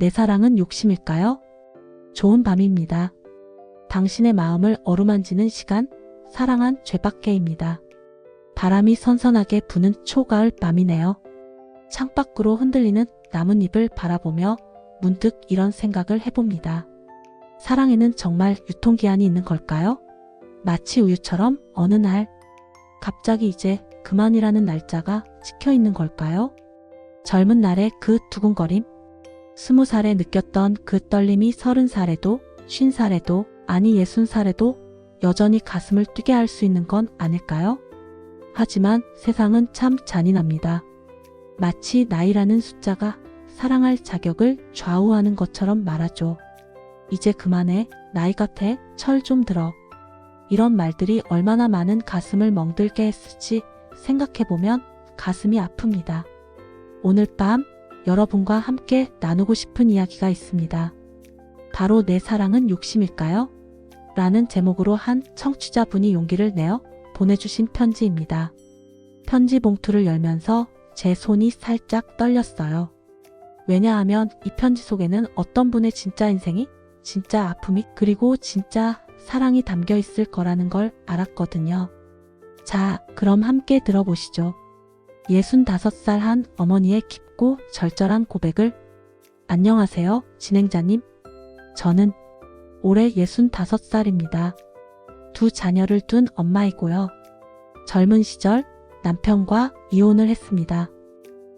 내 사랑은 욕심일까요? 좋은 밤입니다. 당신의 마음을 어루만지는 시간, 사랑한 죄밖에입니다. 바람이 선선하게 부는 초가을 밤이네요. 창밖으로 흔들리는 나뭇잎을 바라보며 문득 이런 생각을 해봅니다. 사랑에는 정말 유통기한이 있는 걸까요? 마치 우유처럼 어느 날 갑자기 이제 그만이라는 날짜가 찍혀 있는 걸까요? 젊은 날의 그 두근거림, 스무 살에 느꼈던 그 떨림이 서른 살에도, 쉰 살에도, 아니 예순 살에도 여전히 가슴을 뛰게 할 수 있는 건 아닐까요? 하지만 세상은 참 잔인합니다. 마치 나이라는 숫자가 사랑할 자격을 좌우하는 것처럼 말하죠. 이제 그만해, 나이 같아, 철 좀 들어. 이런 말들이 얼마나 많은 가슴을 멍들게 했을지 생각해보면 가슴이 아픕니다. 오늘 밤 여러분과 함께 나누고 싶은 이야기가 있습니다. 바로 내 사랑은 욕심일까요? 라는 제목으로 한 청취자분이 용기를 내어 보내주신 편지입니다. 편지 봉투를 열면서 제 손이 살짝 떨렸어요. 왜냐하면 이 편지 속에는 어떤 분의 진짜 인생이, 진짜 아픔이, 그리고 진짜 사랑이 담겨 있을 거라는 걸 알았거든요. 자, 그럼 함께 들어보시죠. 65살 한 어머니의 깊고 절절한 고백을 안녕하세요, 진행자님. 저는 올해 65살입니다. 두 자녀를 둔 엄마이고요. 젊은 시절 남편과 이혼을 했습니다.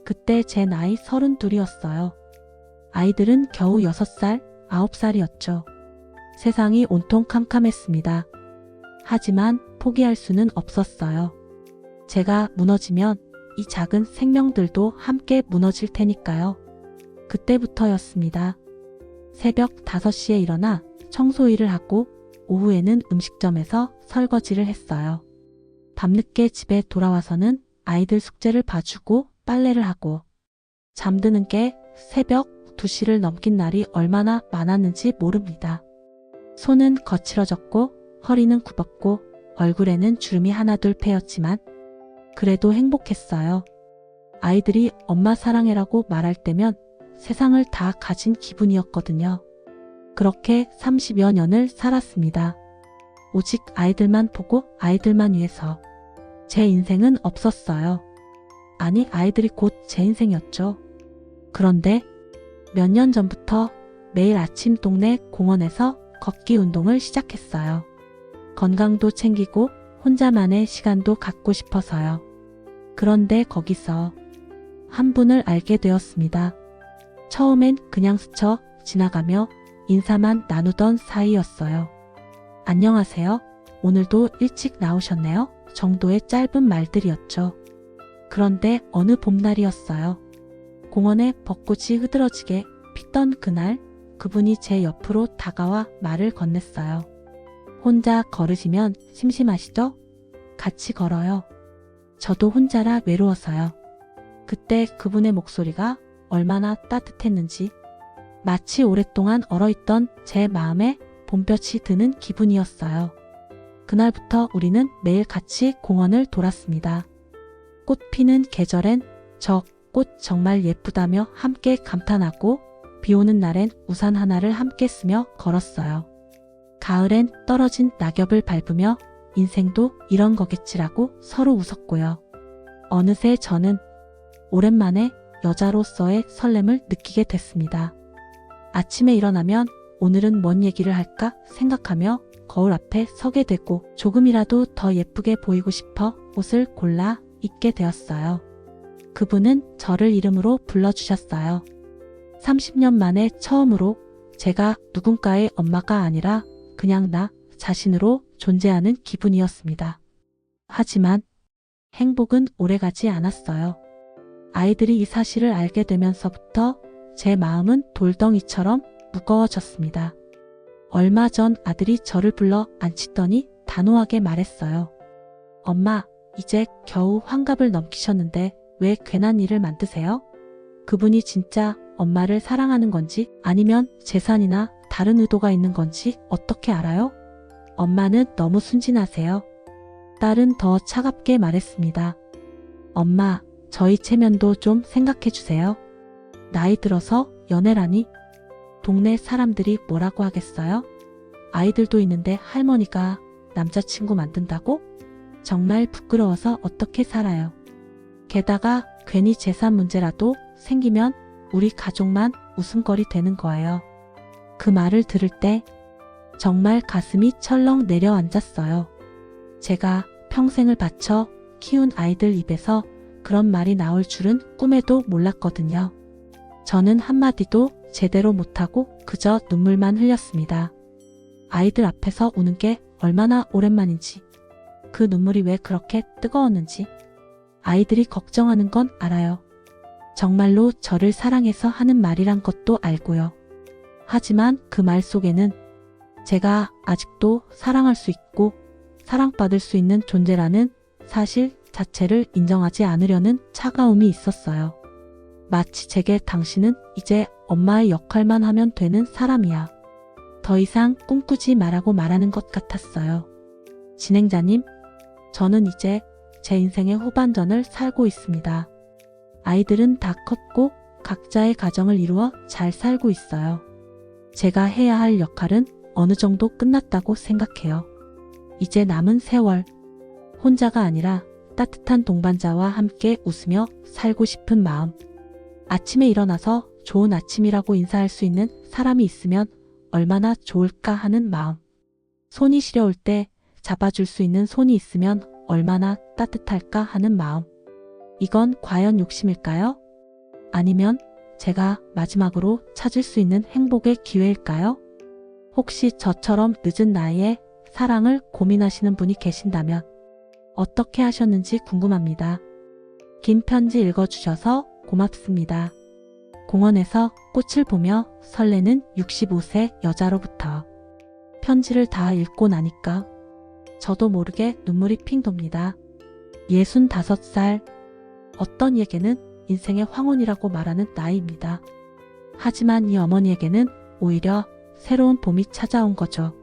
그때 제 나이 32이었어요. 아이들은 겨우 6살, 9살이었죠. 세상이 온통 캄캄했습니다. 하지만 포기할 수는 없었어요. 제가 무너지면 이 작은 생명들도 함께 무너질 테니까요. 그때부터였습니다. 새벽 5시에 일어나 청소 일을 하고 오후에는 음식점에서 설거지를 했어요. 밤늦게 집에 돌아와서는 아이들 숙제를 봐주고 빨래를 하고 잠드는 게 새벽 2시를 넘긴 날이 얼마나 많았는지 모릅니다. 손은 거칠어졌고 허리는 굽었고 얼굴에는 주름이 하나둘 패였지만 그래도 행복했어요. 아이들이 엄마 사랑해라고 말할 때면 세상을 다 가진 기분이었거든요. 그렇게 30여 년을 살았습니다. 오직 아이들만 보고 아이들만 위해서. 제 인생은 없었어요. 아니, 아이들이 곧 제 인생이었죠. 그런데 몇 년 전부터 매일 아침 동네 공원에서 걷기 운동을 시작했어요. 건강도 챙기고 혼자만의 시간도 갖고 싶어서요. 그런데 거기서 한 분을 알게 되었습니다. 처음엔 그냥 스쳐 지나가며 인사만 나누던 사이였어요. 안녕하세요. 오늘도 일찍 나오셨네요. 정도의 짧은 말들이었죠. 그런데 어느 봄날이었어요. 공원에 벚꽃이 흐드러지게 피던 그날 그분이 제 옆으로 다가와 말을 건넸어요. 혼자 걸으시면 심심하시죠? 같이 걸어요. 저도 혼자라 외로워서요. 그때 그분의 목소리가 얼마나 따뜻했는지 마치 오랫동안 얼어있던 제 마음에 봄볕이 드는 기분이었어요. 그날부터 우리는 매일 같이 공원을 돌았습니다. 꽃 피는 계절엔 저 꽃 정말 예쁘다며 함께 감탄하고 비 오는 날엔 우산 하나를 함께 쓰며 걸었어요. 가을엔 떨어진 낙엽을 밟으며 인생도 이런 거겠지라고 서로 웃었고요. 어느새 저는 오랜만에 여자로서의 설렘을 느끼게 됐습니다. 아침에 일어나면 오늘은 뭔 얘기를 할까 생각하며 거울 앞에 서게 되고 조금이라도 더 예쁘게 보이고 싶어 옷을 골라 입게 되었어요. 그분은 저를 이름으로 불러주셨어요. 30년 만에 처음으로 제가 누군가의 엄마가 아니라 그냥 나 자신으로 존재하는 기분이었습니다. 하지만 행복은 오래가지 않았어요. 아이들이 이 사실을 알게 되면서부터 제 마음은 돌덩이처럼 무거워졌습니다. 얼마 전 아들이 저를 불러 앉히더니 단호하게 말했어요. 엄마, 이제 겨우 환갑을 넘기셨는데 왜 괜한 일을 만드세요? 그분이 진짜 엄마를 사랑하는 건지 아니면 재산이나 다른 의도가 있는 건지 어떻게 알아요? 엄마는 너무 순진하세요. 딸은 더 차갑게 말했습니다. 엄마, 저희 체면도 좀 생각해 주세요. 나이 들어서 연애라니 동네 사람들이 뭐라고 하겠어요? 아이들도 있는데 할머니가 남자친구 만든다고? 정말 부끄러워서 어떻게 살아요. 게다가 괜히 재산 문제라도 생기면 우리 가족만 웃음거리 되는 거예요. 그 말을 들을 때 정말 가슴이 철렁 내려앉았어요. 제가 평생을 바쳐 키운 아이들 입에서 그런 말이 나올 줄은 꿈에도 몰랐거든요. 저는 한마디도 제대로 못하고 그저 눈물만 흘렸습니다. 아이들 앞에서 우는 게 얼마나 오랜만인지, 그 눈물이 왜 그렇게 뜨거웠는지, 아이들이 걱정하는 건 알아요. 정말로 저를 사랑해서 하는 말이란 것도 알고요. 하지만 그 말 속에는 제가 아직도 사랑할 수 있고 사랑받을 수 있는 존재라는 사실 자체를 인정하지 않으려는 차가움이 있었어요. 마치 제게 당신은 이제 엄마의 역할만 하면 되는 사람이야. 더 이상 꿈꾸지 말라고 말하는 것 같았어요. 진행자님, 저는 이제 제 인생의 후반전을 살고 있습니다. 아이들은 다 컸고 각자의 가정을 이루어 잘 살고 있어요. 제가 해야 할 역할은 어느 정도 끝났다고 생각해요. 이제 남은 세월, 혼자가 아니라 따뜻한 동반자와 함께 웃으며 살고 싶은 마음. 아침에 일어나서 좋은 아침이라고 인사할 수 있는 사람이 있으면 얼마나 좋을까 하는 마음. 손이 시려울 때 잡아줄 수 있는 손이 있으면 얼마나 따뜻할까 하는 마음. 이건 과연 욕심일까요? 아니면 제가 마지막으로 찾을 수 있는 행복의 기회일까요? 혹시 저처럼 늦은 나이에 사랑을 고민하시는 분이 계신다면 어떻게 하셨는지 궁금합니다. 긴 편지 읽어주셔서 고맙습니다. 공원에서 꽃을 보며 설레는 65세 여자로부터 편지를 다 읽고 나니까 저도 모르게 눈물이 핑 돕니다. 65살 어떤 이에게는 인생의 황혼이라고 말하는 나이입니다. 하지만 이 어머니에게는 오히려 새로운 봄이 찾아온 거죠.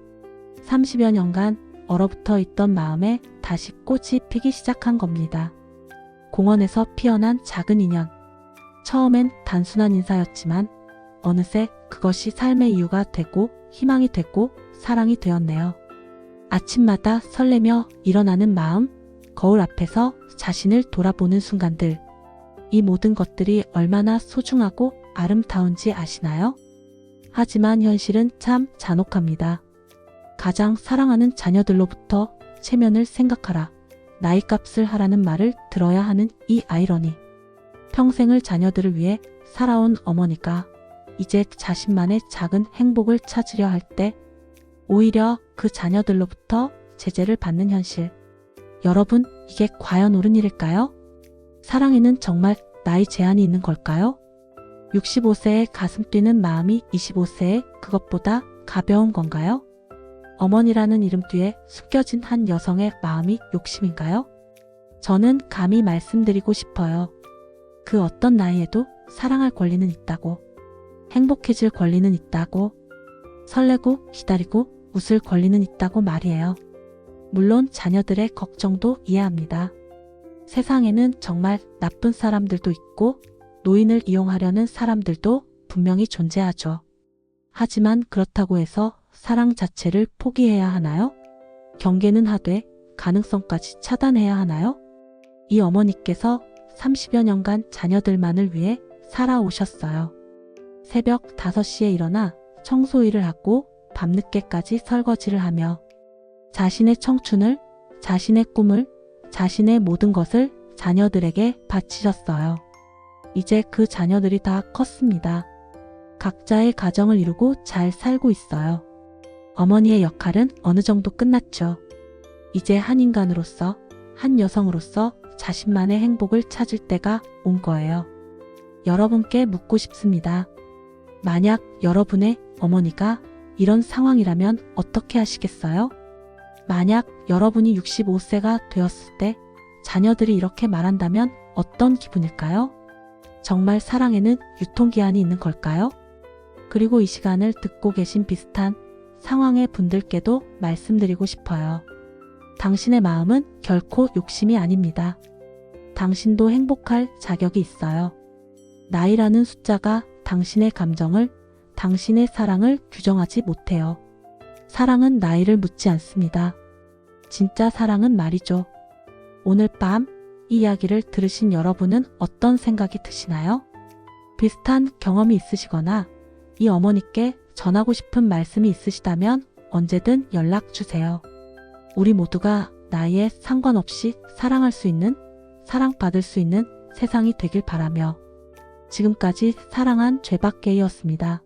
30여 년간 얼어붙어 있던 마음에 다시 꽃이 피기 시작한 겁니다. 공원에서 피어난 작은 인연. 처음엔 단순한 인사였지만 어느새 그것이 삶의 이유가 되고 희망이 되고 사랑이 되었네요. 아침마다 설레며 일어나는 마음, 거울 앞에서 자신을 돌아보는 순간들. 이 모든 것들이 얼마나 소중하고 아름다운지 아시나요? 하지만 현실은 참 잔혹합니다. 가장 사랑하는 자녀들로부터 체면을 생각하라. 나이 값을 하라는 말을 들어야 하는 이 아이러니. 평생을 자녀들을 위해 살아온 어머니가 이제 자신만의 작은 행복을 찾으려 할 때 오히려 그 자녀들로부터 제재를 받는 현실. 여러분, 이게 과연 옳은 일일까요? 사랑에는 정말 나이 제한이 있는 걸까요? 65세의 가슴 뛰는 마음이 25세의 그것보다 가벼운 건가요? 어머니라는 이름 뒤에 숨겨진 한 여성의 마음이 욕심인가요? 저는 감히 말씀드리고 싶어요. 그 어떤 나이에도 사랑할 권리는 있다고. 행복해질 권리는 있다고. 설레고 기다리고 웃을 권리는 있다고 말이에요. 물론 자녀들의 걱정도 이해합니다. 세상에는 정말 나쁜 사람들도 있고 노인을 이용하려는 사람들도 분명히 존재하죠. 하지만 그렇다고 해서 사랑 자체를 포기해야 하나요? 경계는 하되 가능성까지 차단해야 하나요? 이 어머니께서 30여 년간 자녀들만을 위해 살아오셨어요. 새벽 5시에 일어나 청소 일을 하고 밤늦게까지 설거지를 하며 자신의 청춘을, 자신의 꿈을, 자신의 모든 것을 자녀들에게 바치셨어요. 이제 그 자녀들이 다 컸습니다. 각자의 가정을 이루고 잘 살고 있어요. 어머니의 역할은 어느 정도 끝났죠. 이제 한 인간으로서, 한 여성으로서 자신만의 행복을 찾을 때가 온 거예요. 여러분께 묻고 싶습니다. 만약 여러분의 어머니가 이런 상황이라면 어떻게 하시겠어요? 만약 여러분이 65세가 되었을 때 자녀들이 이렇게 말한다면 어떤 기분일까요? 정말 사랑에는 유통기한이 있는 걸까요? 그리고 이 시간을 듣고 계신 비슷한 상황의 분들께도 말씀드리고 싶어요. 당신의 마음은 결코 욕심이 아닙니다. 당신도 행복할 자격이 있어요. 나이라는 숫자가 당신의 감정을, 당신의 사랑을 규정하지 못해요. 사랑은 나이를 묻지 않습니다. 진짜 사랑은 말이죠. 오늘 밤이 이야기를 들으신 여러분은 어떤 생각이 드시나요? 비슷한 경험이 있으시거나 이 어머니께 전하고 싶은 말씀이 있으시다면 언제든 연락 주세요. 우리 모두가 나이에 상관없이 사랑할 수 있는, 사랑받을 수 있는 세상이 되길 바라며 지금까지 사랑한 죄밖에이었습니다.